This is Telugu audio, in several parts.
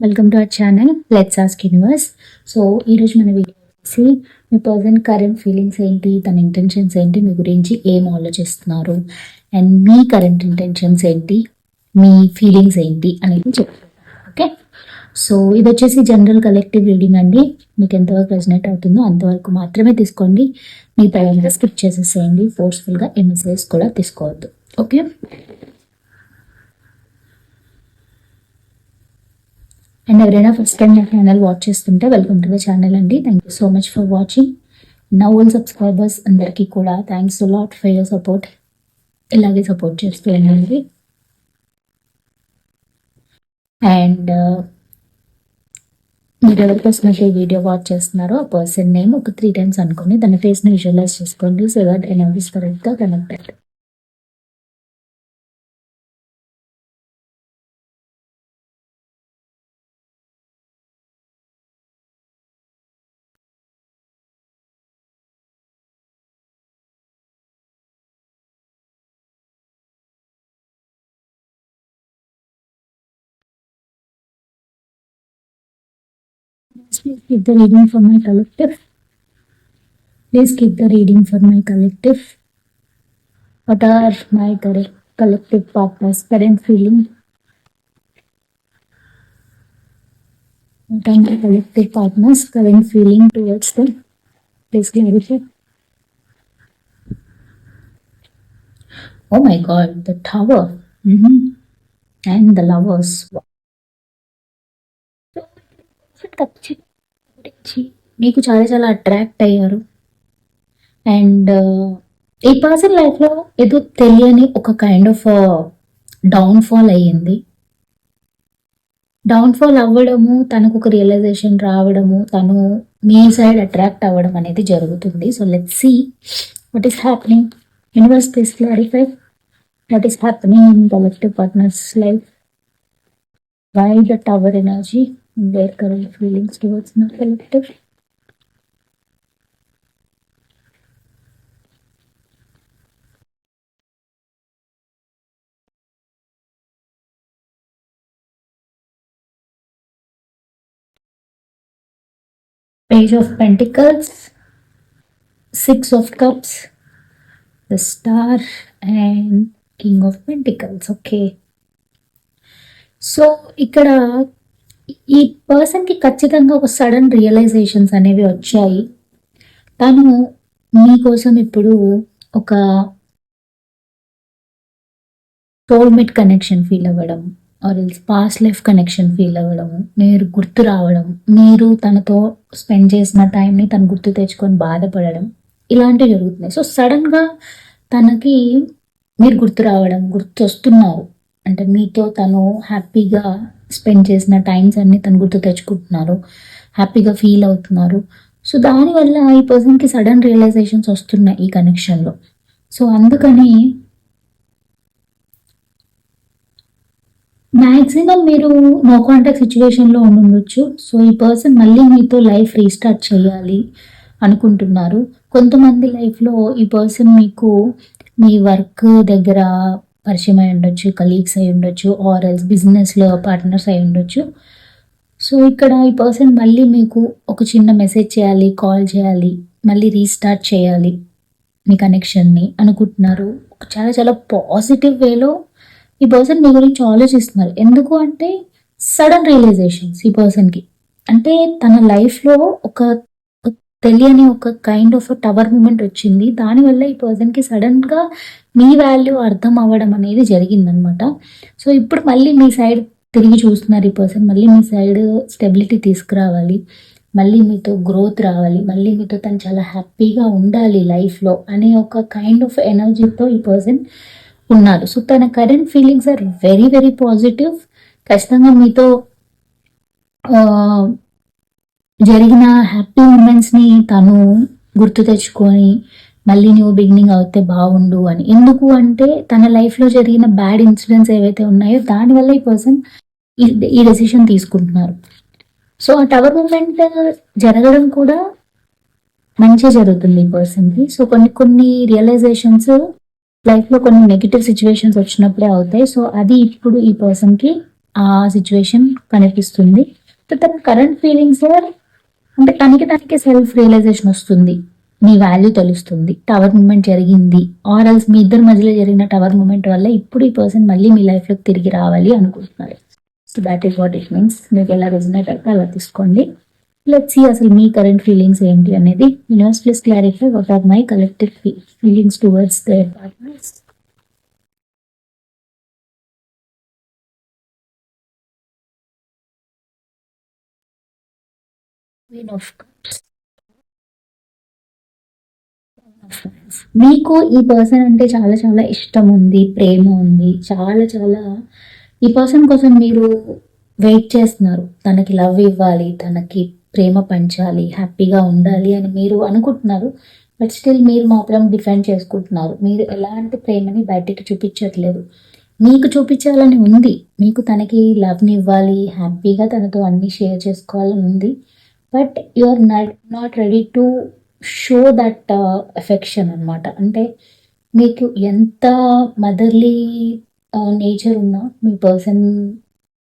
Welcome to our channel let's ask universe so ఈరోజు మన వీడియో వచ్చేసి మీ పర్సన్ కరెంట్ ఫీలింగ్స్ ఏంటి తన ఇంటెన్షన్స్ ఏంటి మీ గురించి ఏం ఆలోచిస్తున్నారు? అండ్ మీ కరెంట్ ఇంటెన్షన్స్ ఏంటి మీ ఫీలింగ్స్ ఏంటి అనేది చెప్తాను ఓకే సో ఇది వచ్చేసి జనరల్ కలెక్టివ్ రీడింగ్ అండి. మీకు ఎంతవరకు రెజనేట్ అవుతుందో అంతవరకు మాత్రమే తీసుకోండి. మీ పైన స్కిప్ చేసేసేయండి. ఫోర్స్ఫుల్గా ఎంఎస్ఏస్ కూడా తీసుకోవద్దు. ఓకే అండ్ ఎవరైనా ఫస్ట్ టైం నా ఛానల్ వాచ్ చేస్తుంటే వెల్కమ్ టు ద ఛానల్ అండి. Thank you so much for watching నా ఓల్డ్ సబ్స్క్రైబర్స్ అందరికీ కూడా thanks lot for your support ఇలాగే సపోర్ట్ చేస్తూ ఉండండి. అండ్ uh, మీరు ఎవరికోసం అయితే ఈ వీడియో వాచ్ చేస్తున్నారో ఆ పర్సన్ నేమ్ ఒక త్రీ టైమ్స్ అనుకోండి దాని ఫేస్ని విజువలైజ్ చేసుకోండి సో దట్ ఎనర్జీస్ కరెక్ట్గా connected Please keep the reading for my collective. Please keep the reading for my collective. What are my collective partners' current feeling? What are my collective partners' current feeling towards them? Please clarify. Oh my god, the tower. hmm And the lovers. గురించి మీకు చాలా చాలా అట్రాక్ట్ అయ్యారు. అండ్ uh, ఈ పర్సన్ లైఫ్లో ఏదో తెలియని ఒక కైండ్ ఆఫ్ డౌన్ఫాల్ అయ్యింది. డౌన్ఫాల్ అవ్వడము తనకు ఒక రియలైజేషన్ రావడము తను మీ సైడ్ అట్రాక్ట్ అవ్వడం అనేది జరుగుతుంది. So let see what is happening universe please clarify what is happening in collective partners life why the tower energy their current feelings towards the collective. Page of Pentacles, Six of Cups, the Star, and King of Pentacles. Okay. So ఇక్కడ ఈ పర్సన్కి ఖచ్చితంగా ఒక సడన్ రియలైజేషన్స్ అనేవి వచ్చాయి. తను మీకోసం ఇప్పుడు ఒక సోల్మేట్ కనెక్షన్ ఫీల్ అవ్వడం or else past life connection feel అవ్వడం మీరు గుర్తు రావడం మీరు తనతో స్పెండ్ చేసిన టైంని తను గుర్తు తెచ్చుకొని బాధపడడం ఇలాంటివి జరుగుతున్నాయి. సో సడన్గా తనకి మీరు గుర్తు రావడం గుర్తు వస్తున్నారు అంటే మీతో తను హ్యాపీగా స్పెండ్ చేసిన టైమ్స్ అన్ని తను గుర్తు తెచ్చుకుంటున్నారు. హ్యాపీగా ఫీల్ అవుతున్నారు. సో దానివల్ల ఈ పర్సన్కి సడన్ రియలైజేషన్స్ వస్తున్నాయి ఈ కనెక్షన్లో సో అందుకని మ్యాక్సిమం మీరు నో కాంటాక్ట్ సిచ్యువేషన్లో ఉండొచ్చు. సో ఈ పర్సన్ మళ్ళీ మీతో లైఫ్ రీస్టార్ట్ చేయాలి అనుకుంటున్నారు. కొంతమంది లైఫ్లో ఈ పర్సన్ మీకు మీ వర్క్ దగ్గర పరిచయం అయి ఉండొచ్చు కలీగ్స్ అయి ఉండొచ్చు ఆర్ఎల్స్ బిజినెస్లో పార్ట్నర్స్ అయి ఉండొచ్చు. సో ఇక్కడ ఈ పర్సన్ మళ్ళీ మీకు ఒక చిన్న మెసేజ్ చేయాలి కాల్ చేయాలి మళ్ళీ రీస్టార్ట్ చేయాలి మీ కనెక్షన్ని అనుకుంటున్నారు. చాలా చాలా పాజిటివ్ వేలో ఈ పర్సన్ మీ గురించి ఆలోచిస్తున్నారు. ఎందుకు అంటే సడన్ రియలైజేషన్స్ ఈ పర్సన్కి అంటే తన లైఫ్లో ఒక తెలియని ఒక కైండ్ ఆఫ్ టవర్ మూమెంట్ వచ్చింది. దానివల్ల ఈ పర్సన్కి సడన్గా మీ వాల్యూ అర్థం అవ్వడం అనేది జరిగిందనమాట సో ఇప్పుడు మళ్ళీ మీ సైడ్ తిరిగి చూస్తున్నారు ఈ పర్సన్ మళ్ళీ మీ సైడ్ స్టెబిలిటీ తీసుకురావాలి. మళ్ళీ మీతో గ్రోత్ రావాలి. మళ్ళీ మీతో తను చాలా హ్యాపీగా ఉండాలి లైఫ్లో అనే ఒక కైండ్ ఆఫ్ ఎనర్జీతో ఈ పర్సన్ ఉన్నారు. సో తన current feelings are very very positive ఖచ్చితంగా మీతో జరిగిన హ్యాపీ మూమెంట్స్ని తను గుర్తు తెచ్చుకొని మళ్ళీ నువ్వు బిగినింగ్ అవుతే బాగుండు అని. ఎందుకు అంటే తన లైఫ్లో జరిగిన బ్యాడ్ ఇన్సిడెంట్స్ ఏవైతే ఉన్నాయో దానివల్ల ఈ పర్సన్ ఈ డెసిషన్ తీసుకుంటున్నారు. సో ఆ టవర్ మూమెంట్ జరగడం కూడా మంచి జరుగుతుంది ఈ పర్సన్కి సో కొన్ని కొన్ని రియలైజేషన్స్ లైఫ్లో కొన్ని నెగిటివ్ సిచ్యువేషన్స్ వచ్చినప్పుడే అవుతాయి. సో అది ఇప్పుడు ఈ పర్సన్కి ఆ సిచ్యువేషన్ కనిపిస్తుంది. సో తన కరెంట్ ఫీలింగ్స్ అంటే తనకి తనకి సెల్ఫ్ రియలైజేషన్ వస్తుంది. మీ వాల్యూ తెలుస్తుంది. టవర్ మూమెంట్ జరిగింది. ఆర్ ఎల్స్ మీ ఇద్దరి మధ్యలో జరిగిన టవర్ మూమెంట్ వల్ల ఇప్పుడు ఈ పర్సన్ మళ్ళీ మీ లైఫ్లోకి తిరిగి రావాలి అనుకుంటున్నారు. So that is what it means మీకు ఎలా రెజినేట్ అయితే అలా తీసుకోండి. లెట్ సి అసలు మీ కరెంట్ ఫీలింగ్స్ ఏంటి అనేది. Universe please clarify what are my collective feelings towards their partners queen of మీకు ఈ పర్సన్ అంటే చాలా చాలా ఇష్టం ఉంది ప్రేమ ఉంది. చాలా చాలా ఈ పర్సన్ కోసం మీరు వెయిట్ చేస్తున్నారు. తనకి లవ్ ఇవ్వాలి తనకి ప్రేమ పంచాలి హ్యాపీగా ఉండాలి అని మీరు అనుకుంటున్నారు. బట్ స్టిల్ మీరు మాత్రం డిఫెండ్ చేసుకుంటున్నారు. మీరు ఎలాంటి ప్రేమని బయటికి చూపించట్లేదు. మీకు చూపించాలని ఉంది. మీకు తనకి లవ్ని ఇవ్వాలి హ్యాపీగా తనతో అన్ని షేర్ చేసుకోవాలని ఉంది. But you are not not ready to show that affection అనమాట అంటే మీకు ఎంత మదర్లీ నేచర్ ఉన్నా మీ పర్సన్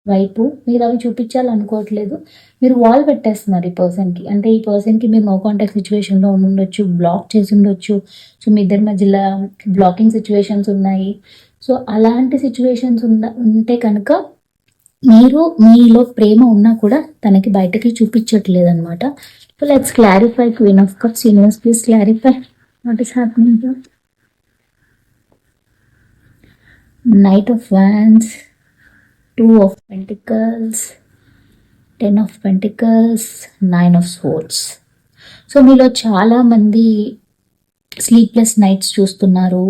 వైపు మీరు అవి చూపించాలనుకోవట్లేదు. మీరు వాల్ పెట్టేస్తున్నారు ఈ పర్సన్కి. అంటే ఈ పర్సన్కి మీరు నో కాంటాక్ట్ సిచ్యువేషన్లో ఉండొచ్చు బ్లాక్ చేసి ఉండొచ్చు. సో మీ ఇద్దరి మధ్యలో బ్లాకింగ్ సిచ్యువేషన్స్ ఉన్నాయి. సో అలాంటి సిచ్యువేషన్స్ ఉన్న ఉంటే కనుక మీరు మీలో ప్రేమ ఉన్నా కూడా తనకి బయటకి చూపించట్లేదు అనమాట so let's clarify queen of cups universe please clarify what is happening knight of wands two of pentacles ten of pentacles nine of swords so మీలో చాలామంది స్లీప్లెస్ నైట్స్ చూస్తున్నారు.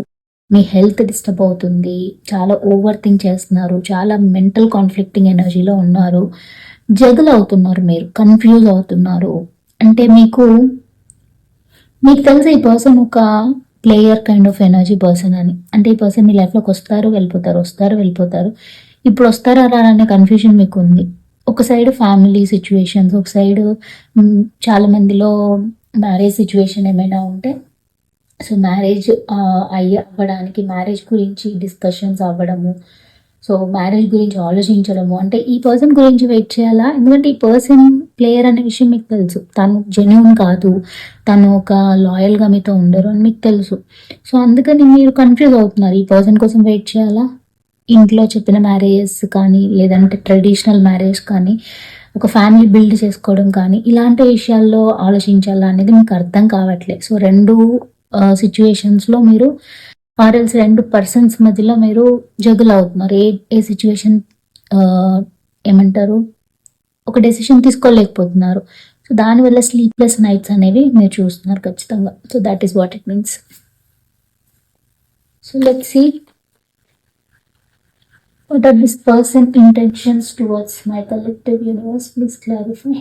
మీ హెల్త్ డిస్టర్బ్ అవుతుంది. చాలా ఓవర్ థింక్ చేస్తున్నారు. చాలా మెంటల్ కాన్ఫ్లిక్టింగ్ ఎనర్జీలో ఉన్నారు. జగల్ అవుతున్నారు మీరు. కన్ఫ్యూజ్ అవుతున్నారు. అంటే మీకు మీకు తెలిసి ఈ పర్సన్ ఒక player kind of energy person అని? అంటే ఈ పర్సన్ మీ లైఫ్లోకి వస్తారు వెళ్ళిపోతారు వస్తారు వెళ్ళిపోతారు. ఇప్పుడు వస్తారా రా అనే కన్ఫ్యూజన్ మీకు ఉంది. ఒక సైడ్ ఫ్యామిలీ సిచ్యువేషన్స్ ఒక సైడ్ చాలా మందిలో మ్యారేజ్ సిచ్యువేషన్ ఏమైనా ఉంటే సో మ్యారేజ్ అయ్యి అవ్వడానికి మ్యారేజ్ గురించి డిస్కషన్స్ అవ్వడము. సో మ్యారేజ్ గురించి ఆలోచించడము. అంటే ఈ పర్సన్ గురించి వెయిట్ చేయాలా? ఎందుకంటే ఈ పర్సన్ ప్లేయర్ అనే విషయం మీకు తెలుసు. తను జెన్యున్ కాదు. తను ఒక లాయల్గా మీతో ఉండరు అని మీకు తెలుసు. సో అందుకని మీరు కన్ఫ్యూజ్ అవుతున్నారు. ఈ పర్సన్ కోసం వెయిట్ చేయాలా? ఇంట్లో చెప్పిన మ్యారేజెస్ కానీ లేదంటే ట్రెడిషనల్ మ్యారేజ్ కానీ ఒక ఫ్యామిలీ బిల్డ్ చేసుకోవడం కానీ ఇలాంటి విషయాల్లో ఆలోచించాలా అనేది మీకు అర్థం కావట్లేదు సో రెండు సిచ్యువేషన్స్లో మీరు ఆర్ఎల్స్ రెండు పర్సన్స్ మధ్యలో మీరు జగులు అవుతున్నారు. ఏ ఏ సిచ్యువేషన్ ఏమంటారు? ఒక డెసిషన్ తీసుకోలేకపోతున్నారు. సో దానివల్ల స్లీప్లెస్ నైట్స్ అనేవి మీరు చూస్తున్నారు ఖచ్చితంగా. So that is what it means so let see this person intentions towards my collective universe please clarify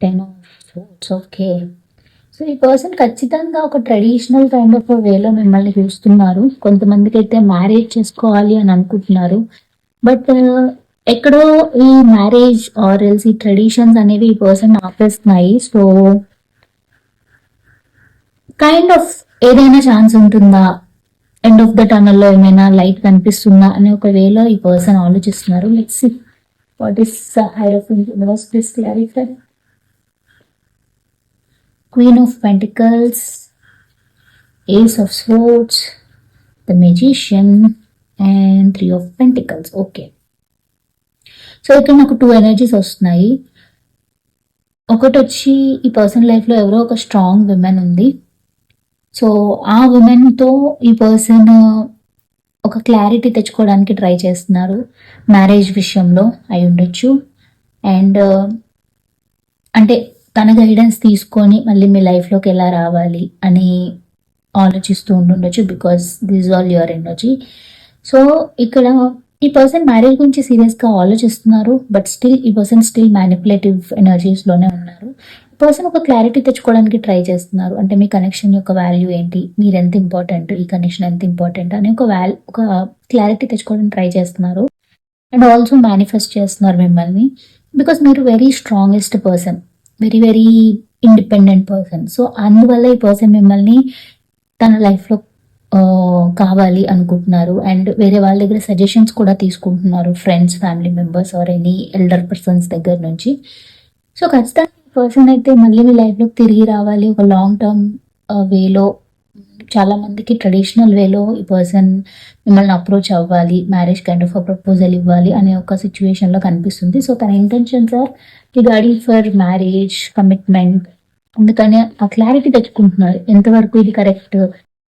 ten of okay so ఈ పర్సన్ ఖచ్చితంగా ఒక ట్రెడిషనల్ కైండ్ ఆఫ్ వేలో మిమ్మల్ని చూస్తున్నారు కొంతమందికి అయితే మ్యారేజ్ చేసుకోవాలి అని అనుకుంటున్నారు. బట్ uh, ఎక్కడో ఈ మ్యారేజ్ ఆర్ ఎల్స్ ఈ ట్రెడిషన్స్ అనేవి ఈ పర్సన్ ఆపేస్తున్నాయి. సో కైండ్ ఆఫ్ ఏదైనా ఛాన్స్ ఉంటుందా? ఎండ్ ఆఫ్ ద టనల్లో ఏమైనా లైట్ కనిపిస్తుందా? అనే ఒక వేలో ఈ పర్సన్ ఆలోచిస్తున్నారు. Let's What is the Hierophant universe? Please clarify. Queen of Pentacles, Ace of Swords, the Magician, and Three of Pentacles. Okay so ఇక్కడ నాకు టూ ఎనర్జీస్ వస్తున్నాయి ఒకటి వచ్చి ఈ పర్సన్ లైఫ్లో ఎవరో ఒక స్ట్రాంగ్ విమెన్ ఉంది సో ఆ ఉమెన్తో ఈ పర్సన్ ఒక క్లారిటీ తెచ్చుకోవడానికి ట్రై చేస్తున్నారు. మ్యారేజ్ విషయంలో అయి ఉండొచ్చు. అండ్ uh, అంటే తన గైడెన్స్ తీసుకొని మళ్ళీ మీ లైఫ్లోకి ఎలా రావాలి అని ఆలోచిస్తూ ఉండుండొచ్చు because this all your energy so ఇక్కడ ఈ పర్సన్ మ్యారేజ్ గురించి సీరియస్గా ఆలోచిస్తున్నారు బట్ స్టిల్ ఈ పర్సన్ స్టిల్ మ్యానిపులేటివ్ ఎనర్జీస్లోనే ఉన్నారు. పర్సన్ ఒక క్లారిటీ తెచ్చుకోవడానికి ట్రై చేస్తున్నారు. అంటే మీ కనెక్షన్ యొక్క వాల్యూ ఏంటి? మీరు ఎంత ఇంపార్టెంట్ ఈ కనెక్షన్ ఎంత ఇంపార్టెంట్ అని ఒక వాల్ ఒక క్లారిటీ తెచ్చుకోవడానికి ట్రై చేస్తున్నారు. అండ్ ఆల్సో మేనిఫెస్ట్ చేస్తున్నారు మిమ్మల్ని. బికాస్ మీరు very strongest person very very independent person so అందువల్ల ఈ పర్సన్ మిమ్మల్ని తన లైఫ్లో కావాలి అనుకుంటున్నారు. అండ్ వేరే వాళ్ళ దగ్గర సజెషన్స్ కూడా తీసుకుంటున్నారు. Friends family members or any elder persons దగ్గర నుంచి. సో ఖచ్చితంగా పర్సన్ అయితే మళ్ళీ మీ లైఫ్లోకి తిరిగి రావాలి ఒక లాంగ్ టర్మ్ వేలో చాలా మందికి ట్రెడిషనల్ వేలో ఈ పర్సన్ మిమ్మల్ని అప్రోచ్ అవ్వాలి మ్యారేజ్ కైండ్ ఆఫ్ ప్రపోజల్ ఇవ్వాలి అనే ఒక సిచ్యువేషన్లో కనిపిస్తుంది. సో తన intentions are regarding for marriage commitment అందుకని ఆ క్లారిటీ తెచ్చుకుంటున్నారు. ఎంతవరకు ఇది కరెక్ట్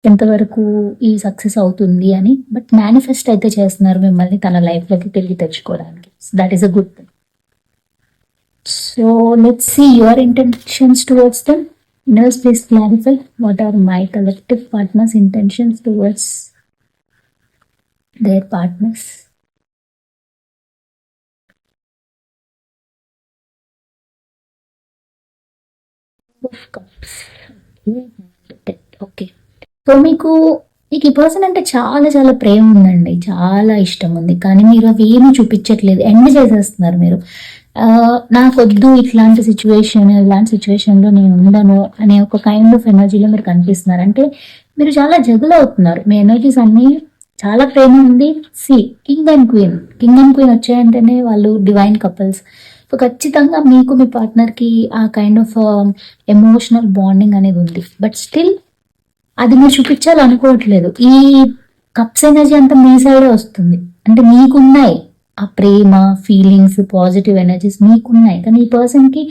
ఎంతవరకు ఈ సక్సెస్ అవుతుంది అని. బట్ మేనిఫెస్ట్ అయితే చేస్తున్నారు మిమ్మల్ని తన లైఫ్లోకి తిరిగి తెచ్చుకోవడానికి. That is a good thing so let's see your intentions towards them nurse please clarify what are my collective partners intentions towards their partners okay so మీకు మీకు ఈ పర్సన్ అంటే చాలా చాలా ప్రేమ ఉందండి. చాలా ఇష్టం ఉంది. కానీ మీరు అవి ఏమీ చూపించట్లేదు. ఎండ్ చేసేస్తున్నారు మీరు. నాకొద్దు ఇట్లాంటి సిచ్యువేషన్ ఇలాంటి సిచ్యువేషన్లో నేను ఉండను అనే ఒక కైండ్ ఆఫ్ ఎనర్జీలో మీరు కనిపిస్తున్నారు. అంటే మీరు చాలా జగులు అవుతున్నారు. మీ ఎనర్జీస్ అన్నీ చాలా ప్రేమ ఉంది. See king and queen king and queen వచ్చాయంటేనే వాళ్ళు డివైన్ కపుల్స్ సో ఖచ్చితంగా మీకు మీ పార్ట్నర్కి ఆ కైండ్ ఆఫ్ ఎమోషనల్ బాండింగ్ అనేది ఉంది. బట్ స్టిల్ అది మీరు చూపించాలనుకోవట్లేదు. ఈ కప్స్ ఎనర్జీ అంతా మీ సైడే వస్తుంది. అంటే మీకున్నాయి. ఆ ప్రేమ ఫీలింగ్స్ పాజిటివ్ ఎనర్జీస్ మీకున్నాయి. కానీ ఈ పర్సన్కి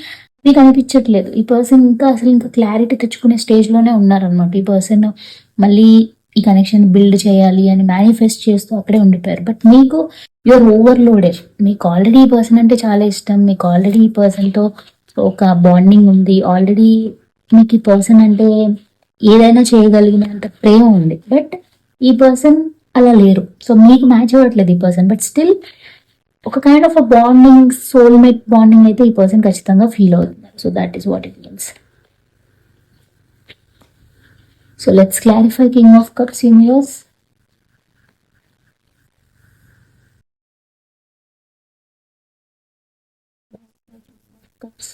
మీకు అనిపించట్లేదు. ఈ పర్సన్ ఇంకా అసలు ఇంకా క్లారిటీ తెచ్చుకునే స్టేజ్లోనే ఉన్నారనమాట ఈ పర్సన్ మళ్ళీ ఈ కనెక్షన్ బిల్డ్ చేయాలి అని మేనిఫెస్ట్ చేస్తూ అక్కడే ఉండిపోయారు. బట్ మీకు యువర్ ఓవర్లోడెడ్ మీకు ఆల్రెడీ ఈ పర్సన్ అంటే చాలా ఇష్టం. మీకు ఆల్రెడీ ఈ పర్సన్తో ఒక బాండింగ్ ఉంది. ఆల్రెడీ మీకు ఈ పర్సన్ అంటే ఏదైనా చేయగలిగినంత ప్రేమ ఉంది. బట్ ఈ పర్సన్ అలా లేరు. సో మీకు మ్యాచ్ అవ్వట్లేదు ఈ పర్సన్ బట్ స్టిల్ ఒక kind of a bonding soulmate bonding అయితే ఈ పర్సన్ ఖచ్చితంగా ఫీల్ అవుతుంది so that is what it means so let's clarify king of cups universe cups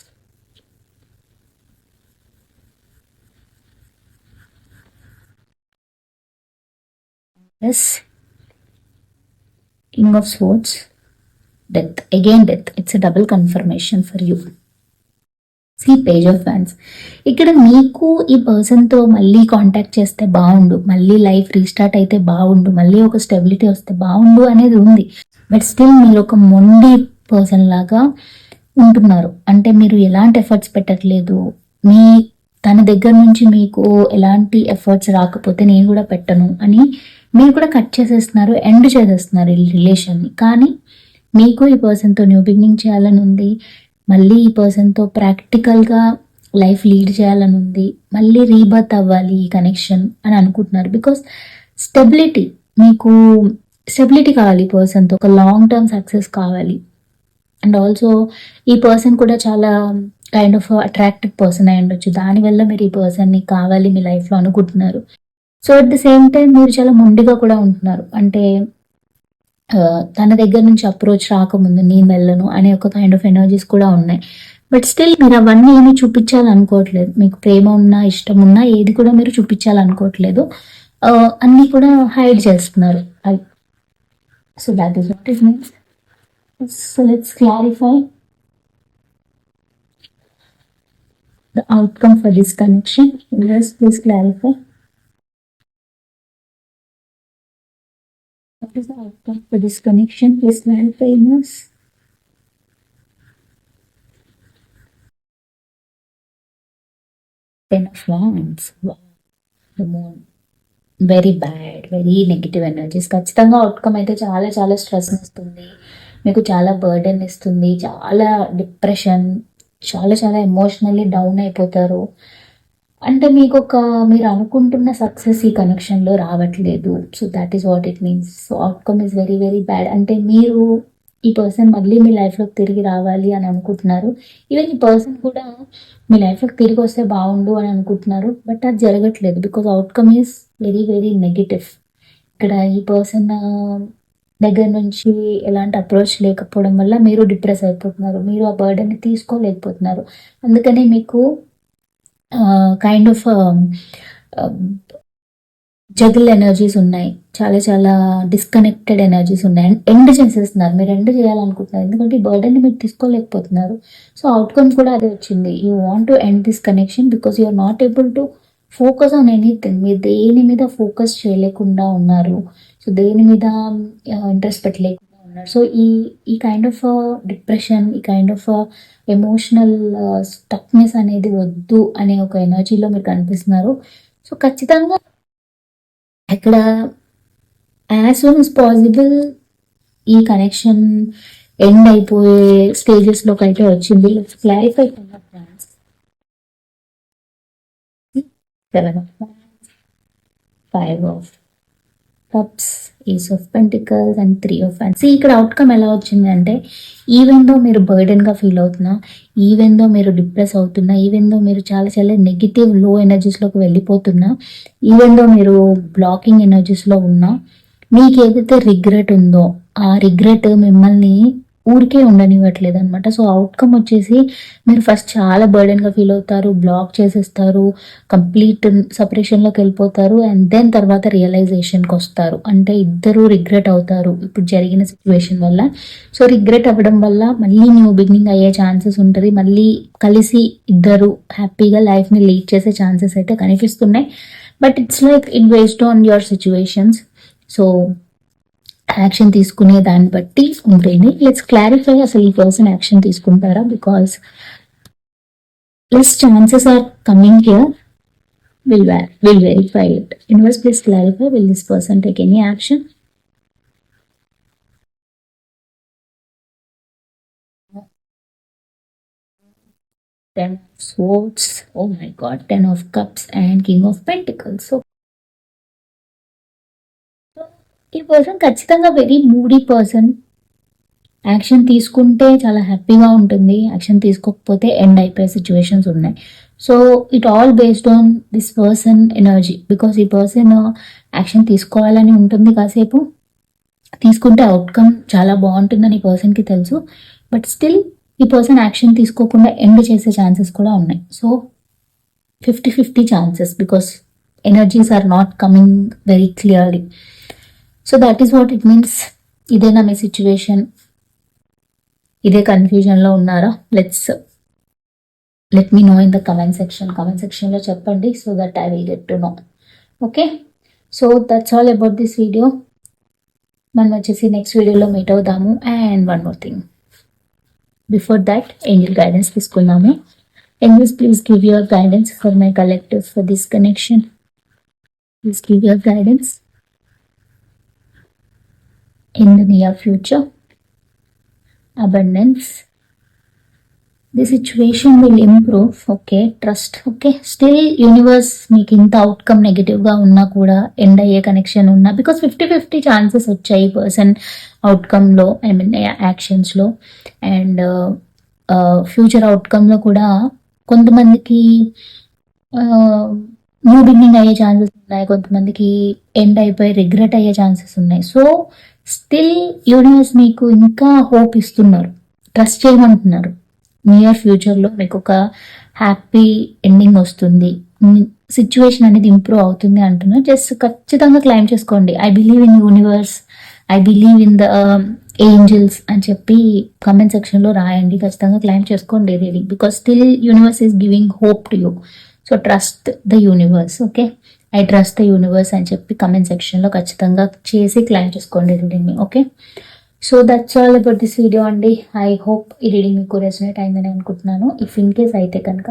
Yes. King of Swords. Death again death it's a double confirmation for you see page of fans ఇక్కడ మీకు ఈ పర్సన్తో మళ్ళీ కాంటాక్ట్ చేస్తే బాగుండు. మళ్ళీ లైఫ్ రీస్టార్ట్ అయితే బాగుండు. మళ్ళీ ఒక స్టెబిలిటీ వస్తే బాగుండు అనేది ఉంది. బట్ స్టిల్ మీరు ఒక మొండి పర్సన్ లాగా ఉంటున్నారు. అంటే మీరు ఎలాంటి ఎఫర్ట్స్ పెట్టట్లేదు. మీ తన దగ్గర నుంచి మీకు ఎలాంటి ఎఫర్ట్స్ రాకపోతే నేను కూడా పెట్టను అని మీరు కూడా కట్ చేసేస్తున్నారు ఎండ్ చేసేస్తున్నారు ఈ రిలేషన్ని కానీ మీకు ఈ పర్సన్తో న్యూ బిగినింగ్ చేయాలని ఉంది మళ్ళీ ఈ పర్సన్తో ప్రాక్టికల్గా లైఫ్ లీడ్ చేయాలని ఉంది మళ్ళీ రీబర్త్ అవ్వాలి ఈ కనెక్షన్ అని అనుకుంటున్నారు. బికాస్ స్టెబిలిటీ మీకు స్టెబిలిటీ కావాలి ఈ పర్సన్తో ఒక లాంగ్ టర్మ్ సక్సెస్ కావాలి. అండ్ ఆల్సో ఈ పర్సన్ కూడా చాలా కైండ్ ఆఫ్ అట్రాక్టివ్ పర్సన్ అయి ఉండొచ్చు. దానివల్ల మీరు ఈ పర్సన్ని కావాలి మీ లైఫ్లో అనుకుంటున్నారు. So at the same time మీరు చాలా మొండిగా కూడా ఉంటున్నారు. అంటే తన దగ్గర నుంచి అప్రోచ్ రాకముందు నేను వెళ్ళను అనే ఒక కైండ్ ఆఫ్ ఎనర్జీస్ కూడా ఉన్నాయి. బట్ స్టిల్ మీరు అవన్నీ ఏమీ చూపించాలనుకోవట్లేదు. మీకు ప్రేమ ఉన్నా ఇష్టం ఉన్నా ఏది కూడా మీరు చూపించాలనుకోవట్లేదు. ఆ, అన్నీ కూడా హైడ్ చేస్తున్నారు. అది so that is what it means so let's clarify the outcome for this connection please clarify is the outcome for this connection? Please clarify, Yes. Ten of Wands. Wow. The moon. Very bad very negative energies ఖచ్చితంగా అవుట్కమ్ అయితే చాలా చాలా స్ట్రెస్ ఇస్తుంది మీకు చాలా బర్డెన్ ఇస్తుంది చాలా డిప్రెషన్ చాలా చాలా ఎమోషనల్లీ డౌన్ అయిపోతారు అంటే మీకు ఒక మీరు అనుకుంటున్న సక్సెస్ ఈ కనెక్షన్లో రావట్లేదు. So that is what it means so outcome is very very bad అంటే మీరు ఈ పర్సన్ మళ్ళీ మీ లైఫ్లోకి తిరిగి రావాలి అని అనుకుంటున్నారు. ఈవెన్ ఈ పర్సన్ కూడా మీ లైఫ్లోకి తిరిగి వస్తే బాగుండు అని అనుకుంటున్నారు. బట్ అది జరగట్లేదు because outcome is very very negative ఇక్కడ ఈ పర్సన్ దగ్గర నుంచి ఎలాంటి అప్రోచ్ లేకపోవడం వల్ల మీరు డిప్రెస్ అయిపోతున్నారు. మీరు ఆ బర్డెన్ని తీసుకోలేకపోతున్నారు. అందుకనే మీకు కైండ్ ఆఫ్ జగిల్ ఎనర్జీస్ ఉన్నాయి. చాలా చాలా డిస్కనెక్టెడ్ ఎనర్జీస్ ఉన్నాయి. ఎండ్ చేసేస్తున్నారు. మీరు ఎండ్ చేయాలనుకుంటున్నారు. ఎందుకంటే ఈ బర్డెన్ని మీరు తీసుకోలేకపోతున్నారు. సో అవుట్కమ్ కూడా అదే వచ్చింది. You want to end this connection because you're not able to focus on anything మీరు దేని మీద ఫోకస్ చేయలేకుండా ఉన్నారు. సో దేని మీద um, ఇంట్రెస్ట్ పెట్టలేకుండా ఉన్నారు సో ఈ ఈ కైండ్ ఆఫ్ డిప్రెషన్ ఈ కైండ్ ఆఫ్ ఎమోషనల్ స్టక్నెస్ అనేది వద్దు అనే ఒక ఎనర్జీలో మీరు కనిపిస్తున్నారు. సో ఖచ్చితంగా ఇక్కడ యాజ్ సూన్ ఇస్ పాసిబుల్ ఈ కనెక్షన్ ఎండ్ అయిపోయే స్టేజెస్లోకి అయితే వచ్చింది. Clarify seven of five of cups ace of pentacles and three of fans ఇక్కడ అవుట్కమ్ ఎలా వచ్చిందంటే ఈవెన్ దో మీరు బర్డెన్గా ఫీల్ అవుతున్నా ఈవెన్ దో మీరు డిప్రెస్ అవుతున్నా ఈవెన్ దో మీరు చాలా చాలా నెగిటివ్లో ఎనర్జీస్లోకి వెళ్ళిపోతున్నా ఈవెన్ దో మీరు బ్లాకింగ్ ఎనర్జీస్లో ఉన్నా మీకు ఏదైతే రిగ్రెట్ ఉందో ఆ రిగ్రెట్ మిమ్మల్ని ఊరికే ఉండనివ్వట్లేదు అనమాట సో అవుట్కమ్ వచ్చేసి మీరు ఫస్ట్ చాలా బర్డెన్గా ఫీల్ అవుతారు బ్లాక్ చేసేస్తారు కంప్లీట్ సపరేషన్లోకి వెళ్ళిపోతారు అండ్ దెన్ తర్వాత రియలైజేషన్కి వస్తారు. అంటే ఇద్దరు రిగ్రెట్ అవుతారు ఇప్పుడు జరిగిన సిచ్యువేషన్ వల్ల. సో రిగ్రెట్ అవ్వడం వల్ల మళ్ళీ న్యూ బిగినింగ్ అయ్యే ఛాన్సెస్ ఉంటుంది. మళ్ళీ కలిసి ఇద్దరు హ్యాపీగా లైఫ్ని లీడ్ చేసే ఛాన్సెస్ అయితే కనిపిస్తున్నాయి. But it's like it based on your situations so action తీసుకునే దాన్ని బట్టి ఉంటుంది లెట్స్ క్లారిఫై అసలు ఈ పర్సన్ యాక్షన్ తీసుకుంటారా? Because less chances are coming here will will verify it universe please clarify will this person take any action ten of swords. Oh my god ten of cups and king of pentacles. So ఈ పర్సన్ ఖచ్చితంగా వెరీ మూడీ పర్సన్ యాక్షన్ తీసుకుంటే చాలా హ్యాపీగా ఉంటుంది. యాక్షన్ తీసుకోకపోతే ఎండ్ అయిపోయే సిచ్యువేషన్స్ ఉన్నాయి. So it all based on this person energy because ఈ పర్సన్ యాక్షన్ తీసుకోవాలని ఉంటుంది కాసేపు. తీసుకుంటే అవుట్కమ్ చాలా బాగుంటుందని ఈ పర్సన్కి తెలుసు. బట్ స్టిల్ ఈ పర్సన్ యాక్షన్ తీసుకోకుండా ఎండ్ చేసే ఛాన్సెస్ కూడా ఉన్నాయి. So fifty fifty chances because energies are not coming very clearly so that is what it means ఇదేనా మీ సిచ్యువేషన్ ఇదే కన్ఫ్యూజన్లో ఉన్నారా? Let's let me know in the comment section comment సెక్షన్లో చెప్పండి so that I will get to know okay so that's all about this video మనం వచ్చేసి నెక్స్ట్ వీడియోలో మీట్ అవుదాము. And one more thing before that angel guidance తీసుకుందాము. Angels please give your guidance for my collective for this connection please give your guidance in the near future. Abundance. The situation will improve okay trust okay still universe మీకు ఇంత అవుట్కమ్ నెగిటివ్గా ఉన్నా కూడా ఎండ్ అయ్యే కనెక్షన్ ఉన్నా బికాస్ ఫిఫ్టీ ఫిఫ్టీ ఛాన్సెస్ వచ్చాయి పర్సన్ అవుట్కమ్లో ఐ మీన్ యాక్షన్స్లో అండ్ ఫ్యూచర్ అవుట్కమ్లో కూడా కొంతమందికి uh, న్యూ బిగినింగ్ అయ్యే ఛాన్సెస్ ఉన్నాయి కొంతమందికి ఎండ్ అయిపోయి రిగ్రెట్ అయ్యే ఛాన్సెస్ ఉన్నాయి సో స్టిల్ యూనివర్స్ మీకు ఇంకా హోప్ ఇస్తున్నారు. ట్రస్ట్ చేయమంటున్నారు. నియర్ ఫ్యూచర్లో మీకు ఒక హ్యాపీ ఎండింగ్ వస్తుంది. సిచ్యువేషన్ అనేది ఇంప్రూవ్ అవుతుంది అంటున్నారు. జస్ట్ ఖచ్చితంగా క్లైమ్ చేసుకోండి. I believe in universe I believe in the angels అని చెప్పి కమెంట్ సెక్షన్లో రాయండి. ఖచ్చితంగా క్లైమ్ చేసుకోండి reading because still universe is giving hope to you so trust the universe okay I trust the universe అని చెప్పి కమెంట్ సెక్షన్లో ఖచ్చితంగా చేసి క్లైమ్ చేసుకోండి రీడింగ్ని okay so that's all about this video అండి. ఐ హోప్ ఈ రీడింగ్ మీకు రెసినేట్ అయిందని అనుకుంటున్నాను. ఇఫ్ ఇన్ కేస్ అయితే కనుక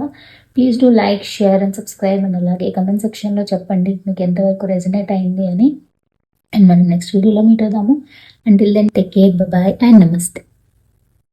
please do like share and subscribe అని అలాగే కమెంట్ సెక్షన్లో చెప్పండి మీకు ఎంతవరకు రెసినేట్ అయింది అని. అండ్ మనం నెక్స్ట్ వీడియోలో మీట్ అవుదాము. Until then take care bye and నమస్తే